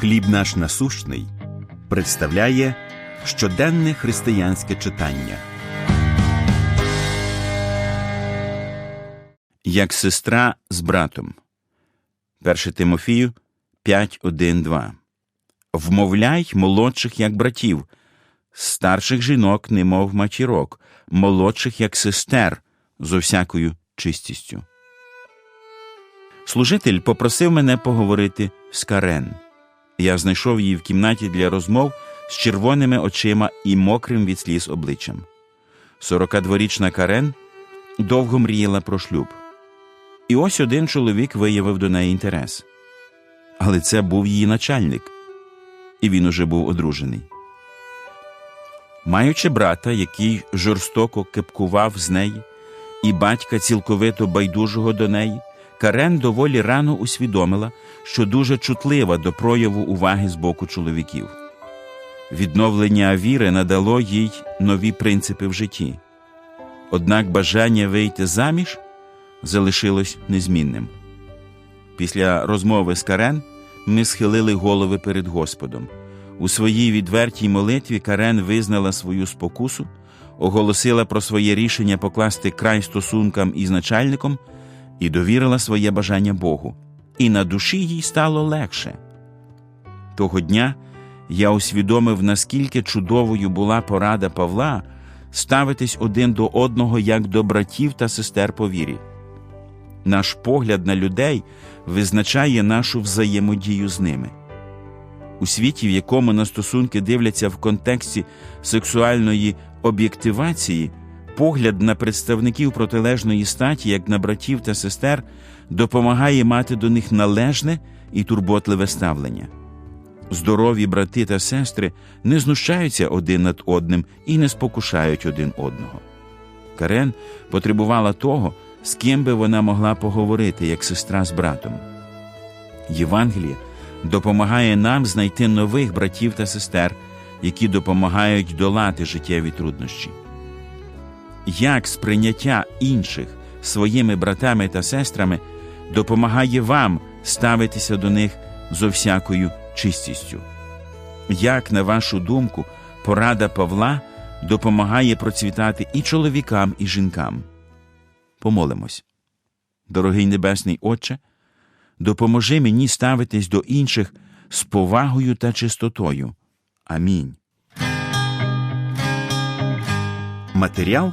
Хліб наш насущний представляє щоденне християнське читання. Як сестра з братом. 1 Тимофію 5.1.2 Вмовляй молодших як братів, старших жінок, немов матірок, молодших як сестер зо всякою чистістю. Служитель попросив мене поговорити з Карен. Я знайшов її в кімнаті для розмов з червоними очима і мокрим від сліз обличчям. 42-річна Карен довго мріяла про шлюб. І ось один чоловік виявив до неї інтерес. Але це був її начальник, і він уже був одружений. Маючи брата, який жорстоко кепкував з неї, і батька цілковито байдужого до неї, Карен доволі рано усвідомила, що дуже чутлива до прояву уваги з боку чоловіків. Відновлення віри надало їй нові принципи в житті. Однак бажання вийти заміж залишилось незмінним. Після розмови з Карен ми схилили голови перед Господом. У своїй відвертій молитві Карен визнала свою спокусу, оголосила про своє рішення покласти край стосункам із начальником і довірила своє бажання Богу, і на душі їй стало легше. Того дня я усвідомив, наскільки чудовою була порада Павла ставитись один до одного як до братів та сестер по вірі. Наш погляд на людей визначає нашу взаємодію з ними. У світі, в якому на стосунки дивляться в контексті сексуальної об'єктивації, погляд на представників протилежної статі, як на братів та сестер, допомагає мати до них належне і турботливе ставлення. Здорові брати та сестри не знущаються один над одним і не спокушають один одного. Карен потребувала того, з ким би вона могла поговорити, як сестра з братом. Євангеліє допомагає нам знайти нових братів та сестер, які допомагають долати життєві труднощі. Як сприйняття інших своїми братами та сестрами допомагає вам ставитися до них зо всякою чистістю? Як, на вашу думку, порада Павла допомагає процвітати і чоловікам, і жінкам? Помолимось. Дорогий Небесний Отче, допоможи мені ставитись до інших з повагою та чистотою. Амінь. Матеріал